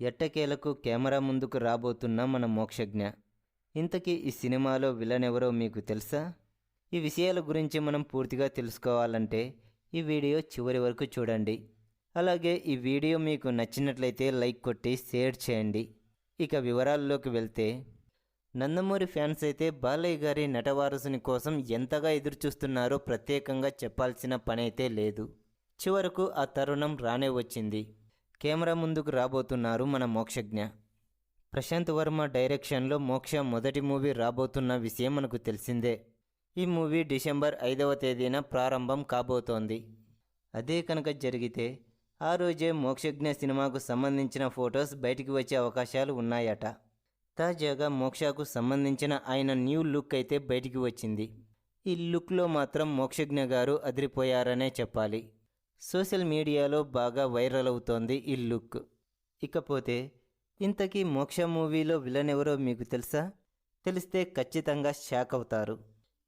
ఎట్టకేలకు కెమెరా ముందుకు రాబోతున్న మన మోక్షజ్ఞ. ఇంతకీ ఈ సినిమాలో విలన్ ఎవరో మీకు తెలుసా? ఈ విషయాల గురించి మనం పూర్తిగా తెలుసుకోవాలంటే ఈ వీడియో చివరి వరకు చూడండి. అలాగే ఈ వీడియో మీకు నచ్చినట్లయితే లైక్ కొట్టి షేర్ చేయండి. ఇక వివరాల్లోకి వెళ్తే నందమూరి ఫ్యాన్స్ అయితే బాలయ్య గారి నటవారసుని కోసం ఎంతగా ఎదురుచూస్తున్నారో ప్రత్యేకంగా చెప్పాల్సిన పనైతే లేదు. చివరకు ఆ తరుణం రానే వచ్చింది. కెమెరా ముందుకు రాబోతున్నారు మన మోక్షజ్ఞ. ప్రశాంత్ వర్మ డైరెక్షన్లో మోక్ష మొదటి మూవీ రాబోతున్న విషయం మనకు తెలిసిందే. ఈ మూవీ డిసెంబర్ ఐదవ తేదీన ప్రారంభం కాబోతోంది. అదే కనుక జరిగితే ఆ రోజే మోక్షజ్ఞ సినిమాకు సంబంధించిన ఫొటోస్ బయటికి వచ్చే అవకాశాలు ఉన్నాయట. తాజాగా మోక్షకు సంబంధించిన ఆయన న్యూ లుక్ అయితే బయటికి వచ్చింది. ఈ లుక్లో మాత్రం మోక్షజ్ఞ గారు అదిరిపోయారనే చెప్పాలి. సోషల్ మీడియాలో బాగా వైరల్ అవుతోంది ఈ లుక్. ఇకపోతే ఇంతకీ మోక్ష మూవీలో విలన్ ఎవరో మీకు తెలుసా? తెలిస్తే ఖచ్చితంగా షాక్ అవుతారు.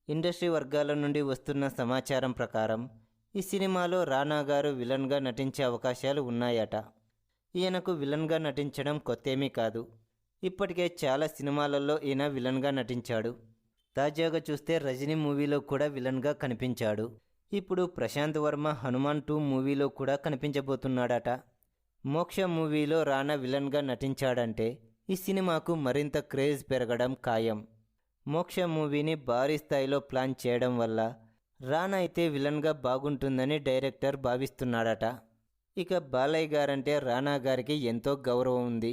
ఇండస్ట్రీ వర్గాల నుండి వస్తున్న సమాచారం ప్రకారం ఈ సినిమాలో రానా గారు విలన్గా నటించే అవకాశాలు ఉన్నాయట. ఈయనకు విలన్గా నటించడం కొత్తేమీ కాదు. ఇప్పటికే చాలా సినిమాలలో ఈయన విలన్గా నటించాడు. తాజాగా చూస్తే రజనీ మూవీలో కూడా విలన్గా కనిపించాడు. ఇప్పుడు ప్రశాంత్ వర్మ హనుమాన్ టూ మూవీలో కూడా కనిపించబోతున్నాడట. మోక్ష మూవీలో రానా విలన్గా నటించాడంటే ఈ సినిమాకు మరింత క్రేజ్ పెరగడం ఖాయం. మోక్ష మూవీని భారీ స్థాయిలో ప్లాన్ చేయడం వల్ల రానా అయితే విలన్గా బాగుంటుందని డైరెక్టర్ భావిస్తున్నాడట. ఇక బాలయ్య గారంటే రానా గారికి ఎంతో గౌరవం ఉంది.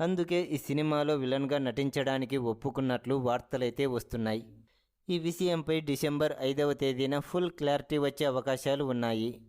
అందుకే ఈ సినిమాలో విలన్గా నటించడానికి ఒప్పుకున్నట్లు వార్తలైతే వస్తున్నాయి. ఈ విషయంపై డిసెంబర్ ఐదవ తేదీన ఫుల్ క్లారిటీ వచ్చే అవకాశాలు ఉన్నాయి.